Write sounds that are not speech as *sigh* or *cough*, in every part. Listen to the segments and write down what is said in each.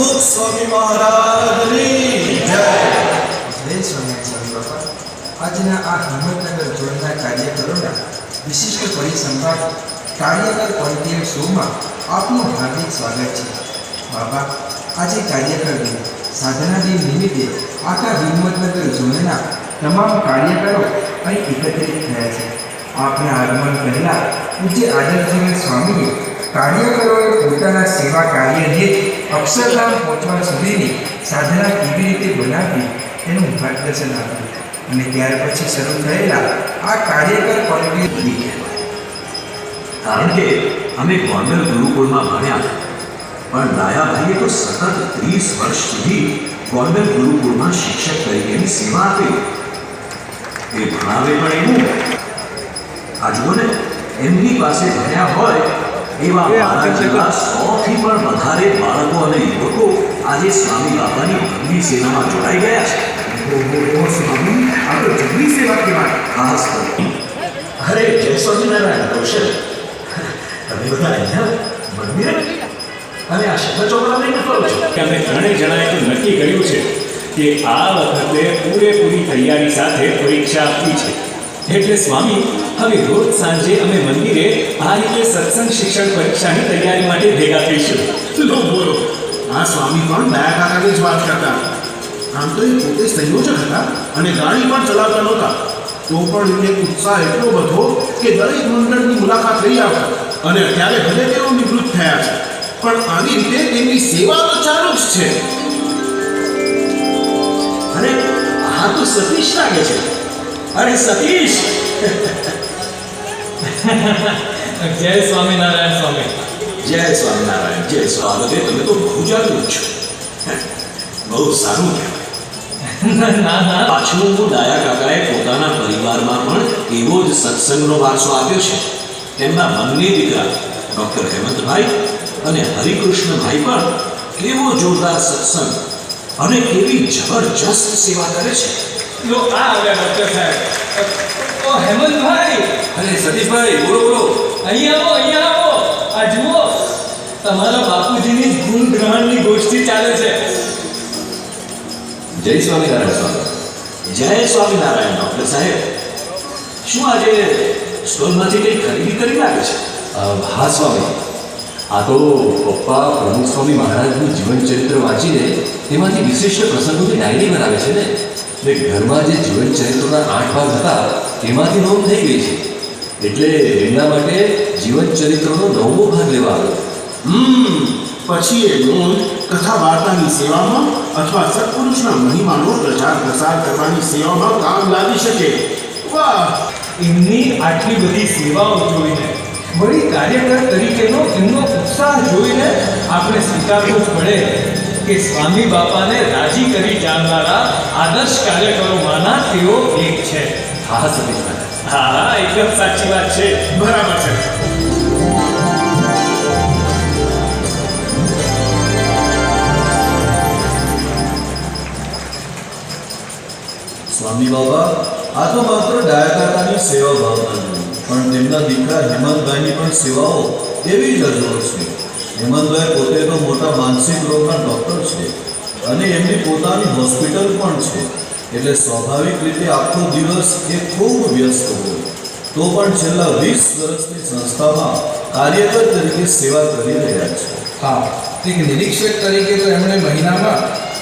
અદ્ભુત સ્વામી સ્વામી આજના આ હિંમતનગર ઝોનના કાર્યકરોના વિશિષ્ટ પરિસંવાદ કાર્યકર પોલિટિયમ શોમાં આપનું હાર્દિક સ્વાગત છે. બાબા આજે કાર્યકર દિન. સાધના દિન નિમિત્તે આખા હિંમતનગર ઝોનના તમામ કાર્યકરો અહીં એકત્રિત થયા છે. આપના આગમન પહેલાં પૂજ્ય આદરજીવન સ્વામીએ કાર્યકરોએ પોતાના સેવા કાર્યને અક્ષરધામ પહોંચવા સુધીની સાધના કેવી રીતે બનાવવી તેનું માર્ગદર્શન આપ્યું અને ત્યાર પછી શરૂ થયેલા આ કાર્યકર ક્વોલિટી કારણ કે અમે ગોંડલ ગુરુકુળમાં ભણ્યા. પણ દાયાભાઈએ તો સતત ત્રીસ વર્ષ સુધી ગોંડલ ગુરુકુળમાં શિક્ષક તરીકેની સેવા આપી. એ ભણાવે પણ એવું. આ જુઓ ને એમની પાસે ભણ્યા હોય એવા સોથી પણ વધારે બાળકો અને યુવકો આજે સ્વામી બાપાની ભગવી સેનામાં જોડાઈ ગયા છે. સ્વામી આ તો જગની સેવા કહેવાય ખાસ કરી અરે જય સ્વામિનારાયણ કૌશલ. તમે બધા અહીંયા મંદિરે? અને આ શબ્દ ચોપડા લઈને છો? કે અમે ત્રણેય જણાએ તો નક્કી કર્યું છે કે આ વખતે પૂરેપૂરી તૈયારી સાથે પરીક્ષા આપવી છે. એટલે સ્વામી, હવે રોજ સાંજે અમે મંદિરે આ રીતે સત્સંગ શિક્ષણ પરીક્ષાની તૈયારી માટે ભેગા થઈશું. લો, બોલો. આ સ્વામી પણ દયા કાકાની જ વાત કરતા. આમ તો એ પોતે સંયોજક હતા અને ગાડી પણ ચલાવતા નહોતા. તો પણ એમને ઉત્સાહ એટલો બધો કે દરેક મંડળની મુલાકાત લઈ આવતા. અને અત્યારે ભલે તેઓ નિવૃત્ત થયા છે, પણ આવી રીતે તેમની સેવા તો ચાલુ જ છે. અરે, આ તો સતીશ લાગે છે. અરે સતીશ! જય સ્વામિનારાયણ સ્વામી. જય સ્વામિનારાયણ જય સ્વામી. તમે તો બહુ જાગૃત છો. બહુ સારું કહેવાય. ના ના. પાછું ડાયા કાકાએ પોતાના પરિવારમાં પણ એવો જ સત્સંગનો વારસો આપ્યો છે. તેમના બંને દીકરા ડૉક્ટર હેમંતભાઈ અને હરિકૃષ્ણભાઈ પણ કેવો જોરદાર સત્સંગ અને કેવી જબરજસ્ત સેવા કરે છે. લો આ આવ્યા ડોક્ટર સાહેબ. ઓ હેમંતભાઈ. અરે સતીશભાઈ બોલો બોલો. અહીંયા આવો અહીંયા આવો. આ જુઓ તમારા બાપુજીની જ ગુણ ગ્રહણની ગોષ્ઠી ચાલે છે. જય સ્વામિનારાયણ સ્વામી. જય સ્વામિનારાયણ ડૉક્ટર સાહેબ. શું આજે સ્ટોલમાંથી કંઈ ખરીદી કરી લાગે છે? હા સ્વામી. આ તો પપ્પા પ્રમુખ સ્વામી મહારાજનું જીવન ચરિત્ર વાંચીને તેમાંથી વિશિષ્ટ પ્રસંગોની ડાયરી બનાવે છે ને? એટલે ઘરમાં જે જીવન ચરિત્રના આઠ ભાગ હતા તેમાંથી નોંધ થઈ ગઈ છે. એટલે એમના માટે જીવન ચરિત્રનો નવમો ભાગ લેવા આવ્યો. હમ પછી એ નોંધ કથા વાર્તાની સેવામાં અથવા સત્પુરુષના મહિમાનો પ્રચાર પ્રસાર કરવાની સેવામાં કામ લાગી શકે. વાહ! એમની આટલી બધી સેવાઓ જોઈને વળી કાર્યકર તરીકેનો એમનો ઉત્સાહ જોઈને આપણે સ્વીકારવું જ પડે. કે સ્વામી બાપાને રાજી કરી જાણનારા આદર્શ કાર્યકરોમાંના તેઓ એક છે. હા સતીશભાઈ હા હા એકદમ સાચી વાત છે. બરાબર છે. સ્વામી બાબા આ તો માત્ર ડાયકાકાની સેવા ભાવના પણ તેમના દીકરા હેમંતભાઈની પણ સેવાઓ એવી જ અજોડ છે. હેમંતભાઈ પોતે તો મોટા માનસિક રોગના ડૉક્ટર છે અને એમની પોતાની હોસ્પિટલ પણ છે. એટલે સ્વાભાવિક રીતે આખો દિવસ એ ખૂબ વ્યસ્ત હોય. તો પણ છેલ્લા વીસ વર્ષની સંસ્થામાં કાર્યકર તરીકે સેવા કરી રહ્યા છે. હા, એક નિરીક્ષક તરીકે તો એમણે મહિનામાં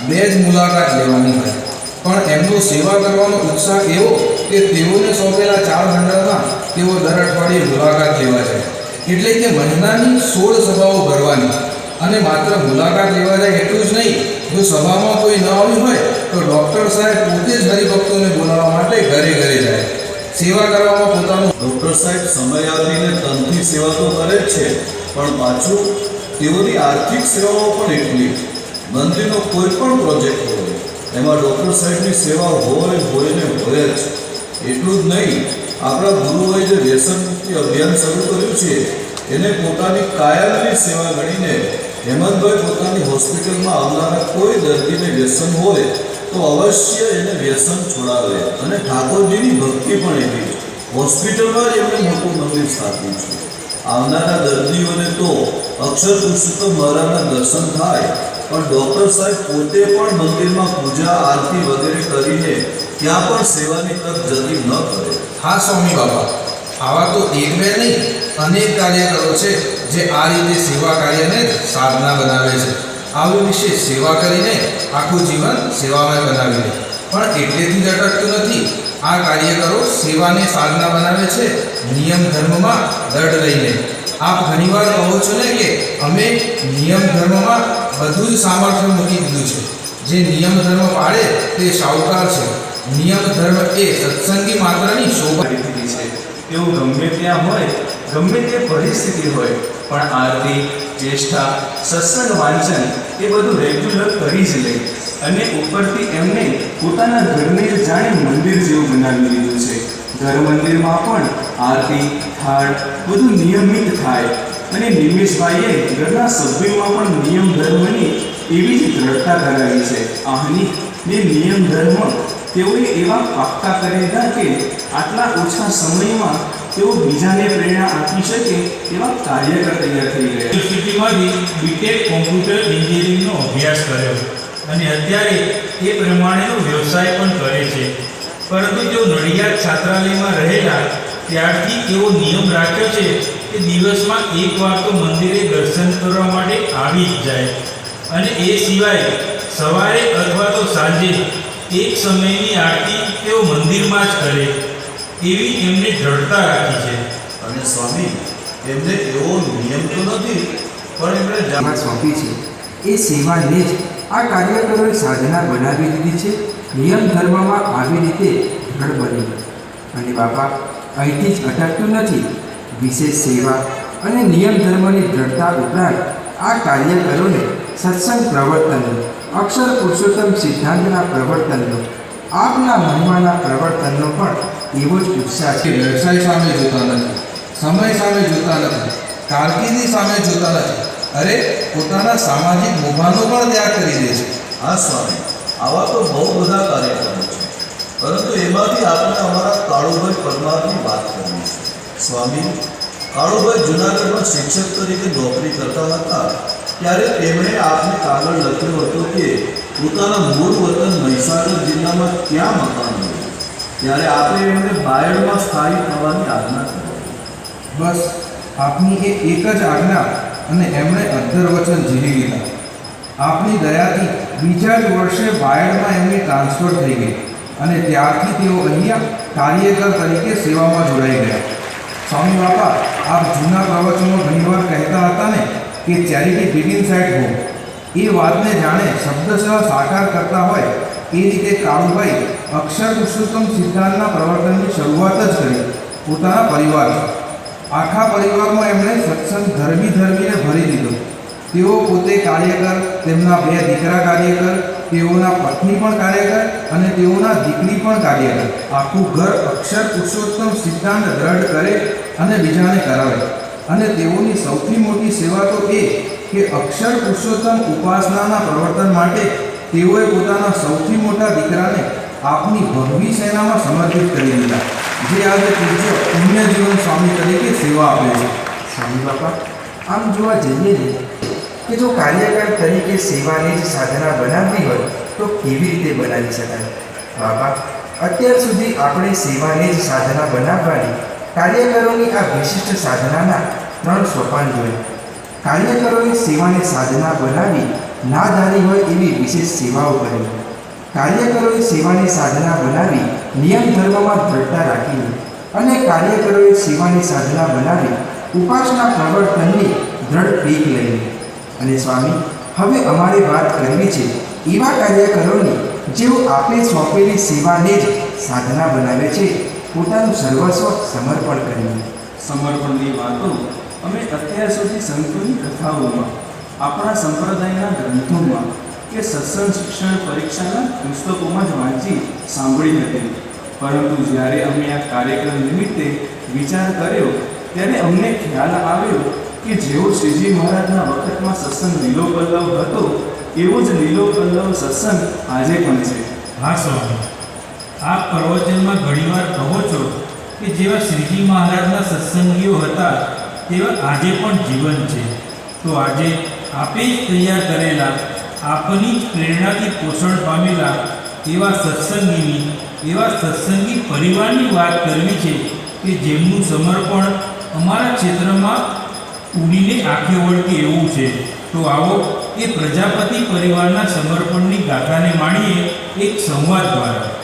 બે જ મુલાકાત લેવાની હોય. પણ એમનો સેવા કરવાનો ઉત્સાહ એવો કે તેઓને સોંપેલા ચાર મંડળમાં તેઓ દર અઠવાડિયે મુલાકાત લેવા જાય. એટલે કે મહિનાની સોળ સભાઓ ભરવાની. અને માત્ર મુલાકાત લેવા જાય એટલું જ નહીં, જો સભામાં કોઈ ન આવ્યું હોય, તો ડૉક્ટર સાહેબ પોતે જ હરિભક્તોને બોલાવવા માટે ઘરે ઘરે જાય. સેવા કરવામાં પોતાનું ડૉક્ટર સાહેબ સમય આપીને તનથી સેવા તો કરે જ છે, પણ પાછું તેઓની આર્થિક સેવાઓ પણ એટલી. મંદિરનો કોઈ પણ પ્રોજેક્ટ હોય, એમાં ડૉક્ટર સાહેબની સેવા હોય હોય ને હોય જ. એટલું જ નહીં આપણા ગુરુઓએ જે વ્યસન મુક્તિ અભિયાન શરૂ કર્યું છે, એને પોતાની કાયમની સેવા ગણીને હેમંતભાઈ પોતાની હોસ્પિટલમાં આવનારા કોઈ દર્દીને વ્યસન હોય તો અવશ્ય એને વ્યસન છોડાવે અને ઠાકોરજીની ભક્તિ પણ એવી હોસ્પિટલમાં જ એમણે મોટું મંદિર સ્થાપ્યું છે. આવનારા દર્દીઓને તો અક્ષર પુરુષોત્તમ મહારાજના દર્શન થાય, પણ ડૉક્ટર સાહેબ પોતે પણ મંદિરમાં પૂજા, આરતી વગેરે કરીને ત્યાં પણ સેવાની તક જતી ન કરે. હા, સ્વામી બાબા. આવા તો એક બે નહીં, અનેક કાર્યકરો છે જે આ રીતે સેવા કાર્યને સાધના બનાવે છે. આવી વિશે સેવા કરીને આખું જીવન સેવામય બનાવી લે. પણ એટલેથી જ અટકતું નથી, આ કાર્યકરો સેવાને સાધના બનાવે છે, નિયમ ધર્મમાં દઢ લઈને આપ ઘણીવાર કહો છો ને કે અમે નિયમ ધર્મમાં બધું જ સામર્થ્ય મૂકી દીધું છે. જે નિયમ ધર્મ પાળે તે શાહુકાર છે. નિયમ ધર્મ એ સત્સંગી માત્રની શોભા પરિસ્થિતિ છે. તેવું ગમે ત્યાં હોય, ગમે તે પરિસ્થિતિ હોય, પણ આરતી ચેષ્ટા સત્સંગ, વાંચન એ બધું રેગ્યુલર કરી જ લે. અને ઉપરથી એમને પોતાના ઘરને જાણે મંદિર જેવું બનાવી લીધું છે. ઘર મંદિરમાં પણ આરતી, થાળ બધું નિયમિત થાય. અને નિમેશભાઈએ ઘરના સભ્યોમાં પણ નિયમ ધર્મની એવી જ દ્રઢતા કરાવી છે. આની ને નિયમ ધર્મ તેઓએ એવા પાક્કા કરેલા કે આટલા ઓછા સમયમાં તેઓ બીજાને પ્રેરણા આપી શકે એવા કાર્યકર તૈયાર થઈ ગયા. યુનિવર્સિટીમાંથી બીટેક કોમ્પ્યુટર એન્જિનિયરિંગનો અભ્યાસ કર્યો અને અત્યારે એ પ્રમાણેનો વ્યવસાય પણ કરે છે. પરંતુ તેઓ નડિયાદ છાત્રાલયમાં રહેલા ત્યારથી એવો નિયમ રાખ્યો છે કે દિવસમાં એક વાર તો મંદિરે દર્શન કરવા માટે આવી જ જાય. અને એ સિવાય સવારે અથવા તો સાંજે એક સમયની આરતી તેઓ મંદિરમાં જ કરે એવી એમને દ્રઢતા રાખી છે. અને સ્વામી એમને એવો નિયમ તો નથી પણ એમણે જા- સોંપી છે એ સેવાને જ આ કાર્યક્રમે સાધના બનાવી દીધી છે. નિયમ ધર્મમાં આવી રીતે દ્રઢ બની. અને બાપા અહીંથી જ અટકતું નથી. વિશેષ સેવા અને નિયમ ધર્મની દ્રઢતા ઉપરાંત આ કાર્યકરોને સત્સંગ પ્રવર્તનનો અક્ષર પુરુષોત્તમ સિદ્ધાંતના પ્રવર્તનનો, આપના મહિમાના પ્રવર્તનનો પણ એવો જ ઉત્સાહ છે. વ્યવસાય સામે જોતા નથી, સમય સામે જોતા નથી, કારકિર્દી સામે જોતા નથી. અરે, પોતાના સામાજિક મોભાનો પણ ત્યાગ કરી દે છે. હા, સ્વામી, આવા તો બહુ બધા કાર્યક્રમો છે. પરંતુ એમાંથી આપણે અમારા કાળુભાઈ પરમારની વાત કરવી છે સ્વામી, કાળુભાઈ જુનાગઢમાં શિક્ષક તરીકે નોકરી કરતા હતા, ત્યારે તેમણે આપને કાગળ લખ્યું હતું કે પોતાના મૂળ વતન મહીસાગર જિલ્લામાં ક્યાં મકાન હોય? ત્યારે આપણે એમને બાયડમાં સ્થાયી થવાની આજ્ઞા બસ, આપની એ એક જ આજ્ઞા અને એમણે અધ્ધર વચન ઝીલી લીધા. આપની દયાથી બીજા જ વર્ષે બાયડમાં એમની ટ્રાન્સફર થઈ ગઈ અને ત્યારથી તેઓ અહીંયા કાર્યકર તરીકે સેવામાં જોડાઈ ગયા. સ્વામી બાપા, આપ જૂના પ્રવચનો ઘણીવાર કહેતા હતા ને કે ચેરિટી બિગિન્સ એટ હોમ એ વાતને જાણે શબ્દશઃ સાકાર કરતા હોય એ રીતે કાળુભાઈ અક્ષર પુરુષોત્તમ સિદ્ધાંતના પ્રવર્તનની શરૂઆત જ કરી પોતાના પરિવાર આખા પરિવારમાં એમણે સત્સંગ ધર્મી ધર્મીને ભરી દીધો. તેઓ પોતે કાર્યકર, તેમના બે દીકરા કાર્યકર, તેઓના પત્ની પણ કાર્યકર અને તેઓના દીકરી પણ કાર્યકર. આખું ઘર અક્ષર પુરુષોત્તમ સિદ્ધાંત દ્રઢ કરે અને બીજાને કરાવે. અને તેઓની સૌથી મોટી સેવા તો એ કે અક્ષર પુરુષોત્તમ ઉપાસનાના પ્રવર્તન માટે તેઓએ પોતાના સૌથી મોટા દીકરાને આપની ભગવી સેનામાં સમર્પિત કરી દીધા. જે આજે પૂજ્ય પુણ્ય જીવન સ્વામી તરીકે સેવા આપે છે. સ્વામી બાપા, આમ જોવા જઈએ ને, કે જો કાર્યકર તરીકે સેવાની જ સાધના બનાવવી હોય, તો કેવી રીતે બનાવી શકાય? બાપા, અત્યાર સુધી આપણે સેવાની જ સાધના બનાવવાની કાર્યકરોની આ વિશિષ્ટ સાધનાના ત્રણ સોપાન જોયા કાર્યકરોએ સેવાને સાધના બનાવી, ના ધારી હોય એવી વિશેષ સેવાઓ કરી. કાર્યકરોએ સેવાની સાધના બનાવી, નિયમ ધર્મમાં દ્રઢતા રાખીને અને કાર્યકરોએ સેવાની સાધના બનાવી, ઉપાસના પ્રવર્તનની દ્રઢ પીક લઈ. અને સ્વામી, હવે અમારે વાત કરવી છે, એવા કાર્યકરોની જેઓ આપે સોંપેલી સેવાને જ સાધના બનાવે છે. પોતાનું સર્વસ્વ સમર્પણ કરીને. સમર્પણની વાતો અમે અત્યાર સુધી સંતોની કથાઓમાં આપણા સંપ્રદાયના ગ્રંથોમાં કે સત્સંગ શિક્ષણ પરીક્ષાના પુસ્તકોમાં જ વાંચી સાંભળી હતી. પરંતુ જ્યારે અમે આ કાર્યક્રમ નિમિત્તે વિચાર કર્યો ત્યારે અમને ખ્યાલ આવ્યો કે જેવો શ્રીજી મહારાજના વખતમાં સત્સંગ લીલો પલ્લવ હતો એવો જ લીલો પલ્લવ સત્સંગ આજે પણ છે. હા સ્વામી. આ પ્રવચનમાં ઘણીવાર કે જેવા શ્રીજી મહારાજના સત્સંગીઓ હતા, તેવા આજે પણ જીવન છે. તો આજે આપે જ તૈયાર કરેલા, આપની જ પ્રેરણાથી પોષણ પામેલા એવા સત્સંગીની, એવા સત્સંગી પરિવારની વાત કરવી છે કે જેમનું સમર્પણ અમારા ક્ષેત્રમાં ઉડીને આંખે વળગે એવું છે. તો આવો એ પ્રજાપતિ પરિવારના સમર્પણની ગાથાને માણીએ એક સંવાદ દ્વારા.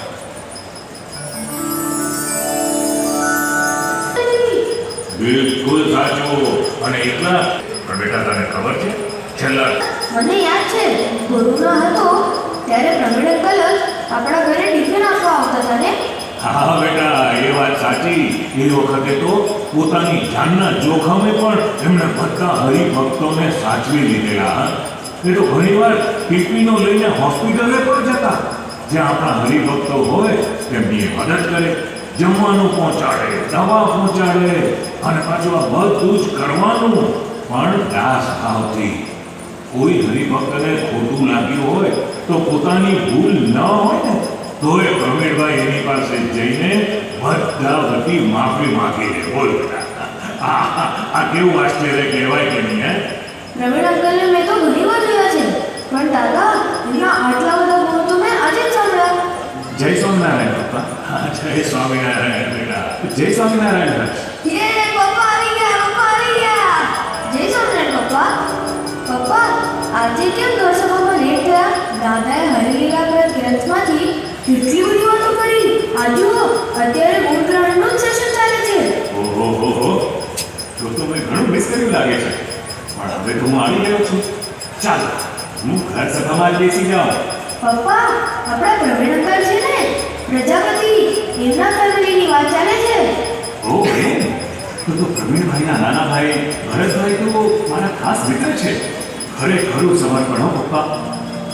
સાચું અને એકલા? પણ બેટા તને ખબર છે? છેલ્લા મને યાદ છે કોરોના હતો ત્યારે પ્રવીણ અંકલ જ આપણા ઘરે ટિફિન આપવા આવતા હતા ને? હા બેટા એ વાત સાચી. એ વખતે તો પોતાની જાનના જોખમે પણ એમણે બધા હરિભક્તોને સાચવી લીધેલા એ તો ઘણીવાર ટીપીનો લઈને હોસ્પિટલે પણ જતા. જ્યાં આપણા હરિભક્તો હોય તેમની મદદ કરે જમવાનું પહોંચાડે દવા પહોંચાડે અને પાછું આ બધું જ કરવાનું. પણ દાસ ભાવથી. કોઈ હરિભક્તને ખોટું લાગ્યું હોય તો પોતાની ભૂલ ન હોય ને તોય પ્રવીણભાઈ એની પાસે જઈને બધા વતી માફી માગી લે. બોલ આ કેવું આશ્ચર્ય કહેવાય કે નહીં હે? પ્રવીણ અંકલને મેં તો ઘણી વાર જોયા છે. પણ દાદા એમના આટલા બધા ગુણ તો મેં આજે જ સાંભળ્યા. જય સ્વામિનારાયણ બાપા. જય સ્વામિનારાયણ બેટા. જય સ્વામિનારાયણ પપ્પા? પપ્પા આજે કેમ સભામાં લેટ થયા? દાદાએ હરિલીલા ગ્રંથ ગ્રંથમાંથી કેટલી બધી વાતો કરી. આ જુઓ અત્યારે ગુણ ગ્રહણનું સેશન ચાલે છે. ઓહો તો તો મેં ઘણું મિસ કર્યું લાગે છે. પણ હવે તો હું આવી ગયો છું. ચાલો હું ઘર સભામાં બેસી જાઉં. પપ્પા આપણા પ્રવીણ અંકલ છે ને? પ્રજાપતિ એમના ફેમિલીની વાત ચાલે છે. ઓ એમ? તો તો પ્રવીણભાઈના નાના ભાઈ ભરતભાઈ તો મારા ખાસ મિત્ર છે. ખરેખરું સમર્પણ હો પપ્પા.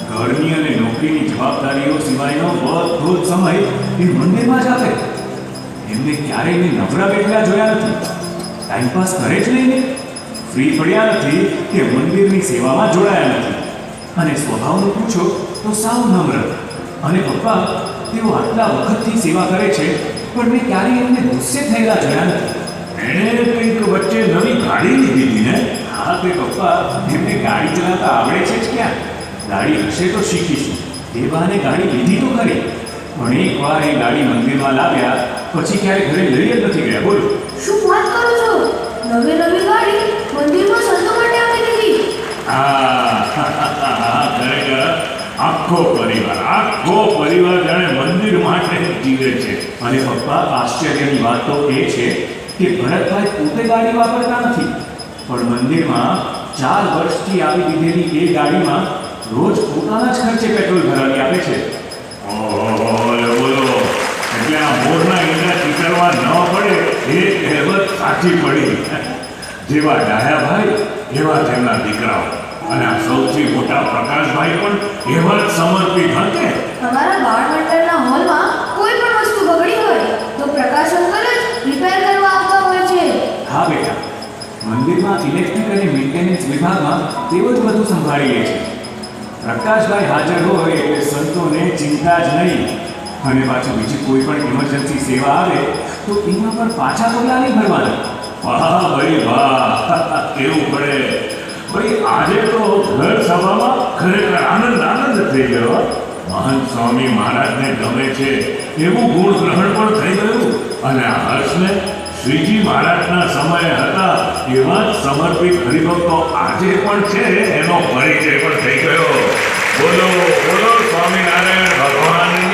ઘરની અને નોકરીની જવાબદારીઓ સિવાયનો બધો જ સમય એ મંદિરમાં જ આવે એમને ક્યારેય મેં નવરા બેઠેલા જોયા નથી. ટાઈમપાસ કરે જ નહીં ને. ફ્રી પડ્યા નથી કે મંદિરની સેવામાં જોડાયા નથી. અને સ્વભાવનું પૂછો તો સાવ નમ્ર. અને પપ્પા, તેઓ આટલા વખતથી સેવા કરે છે, પણ મેં ક્યારેય એમને ગુસ્સે થયેલા જોયા નથી. એણે કંઈક વચ્ચે નવી ગાડી લીધી હતી ને? હા તે પપ્પા એમને ગાડી ચલાવતા આવડે છે જ ક્યાં? ગાડી હશે તો શીખીશું. એ બહાને ગાડી લીધી તો ખરી. પણ એકવાર એ ગાડી મંદિરમાં લાવ્યા પછી ક્યારે ઘરે લઈ જ નથી ગયા. બોલો. શું વાત કરો છો? નવી નવી ગાડી મંદિરમાં સંતો માટે આપી દીધી. હા *laughs* ખરેખર આખો પરિવાર આખો પરિવાર જાણે મંદિર માટે જીવે છે. અને પપ્પા આશ્ચર્યની વાત તો એ છે કે ભરતભાઈ પોતે ગાડી વાપરતા નથી પણ મંદિરમાં ચાર વર્ષથી આવી દીધેલી એ ગાડીમાં રોજ પોતાના જ ખર્ચે પેટ્રોલ ભરાવી આપે છે. બોલો. એટલે આ મોરના ઈંડા ચીતરવા ન પડે એ કહેવત સાચી પડી. જેવા ડાયાભાઈ એવા તેમના દીકરાઓ. અને આ સૌથી મોટા પ્રકાશભાઈ પણ એવા જ સમર્પિત હશે. તમારા બાળ મંડળના હોલમાં કોઈ પણ વસ્તુ બગડી હોય તો પ્રકાશ અંકલ જ રિપેર કરવા આવતા હોય છે હા બેટા મંદિરમાં ઇલેક્ટ્રિક અને મેન્ટેનન્સ વિભાગમાં તેઓ જ બધું સંભાળી લે છે પ્રકાશભાઈ હાજર હોય એટલે સંતોને ચિંતા જ નહીં. અને પાછું બીજી કોઈ પણ ઇમરજન્સી સેવા આવે, તો એમાં પણ પાછા પગલાં નહીં ભરવાના? વાહ ભાઈ વાહ, *laughs* કેવું પડે. ભાઈ, આજે તો ઘર સભામાં ખરેખર આનંદ આનંદ થઈ ગયો. મહંત સ્વામી મહારાજને ગમે છે, એવું ગુણ ગ્રહણ પણ થઈ ગયું. અને આ હર્ષને શ્રીજી મહારાજના સમયે હતા એવા સમર્પિત હરિભક્તો આજે પણ છે, એનો પરિચય પણ થઈ ગયો. બોલો બોલો સ્વામિનારાયણ ભગવાનની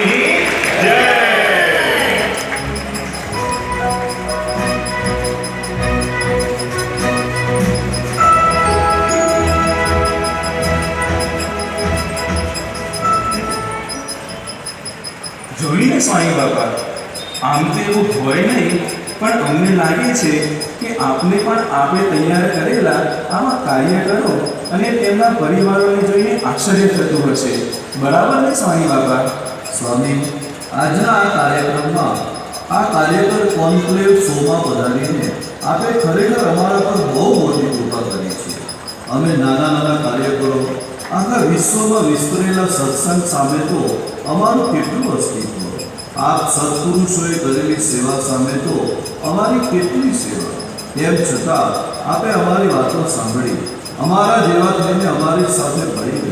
અમને લાગે છે કે આપને પણ આપણે તૈયાર કરેલા આવા કાર્ય કરો અને તેમના પરિવારોને જોઈને આશ્ચર્ય થતું હશે. બરાબર ને સ્વામી બાબા સ્વામી, આજના આ કાર્યક્રમમાં આ કાર્યકર કોન્ક્લેવ શોમાં પધારીને આપણે ખરેખર અમારા પર બહુ મોટી કૃપા કરી છે. અમે નાના નાના કાર્યકરો આખા વિશ્વમાં વિસ્તરેલા સત્સંગ સામે તો અમારું કેટલું અસ્તિત્વ આપ સત્પુરુષોએ કરેલી સેવા સામે તો અમારી કેટલી સેવા? તેમ છતાં આપે અમારી વાતો સાંભળી. અમારા જેવા થઈને અમારી સાથે ભળી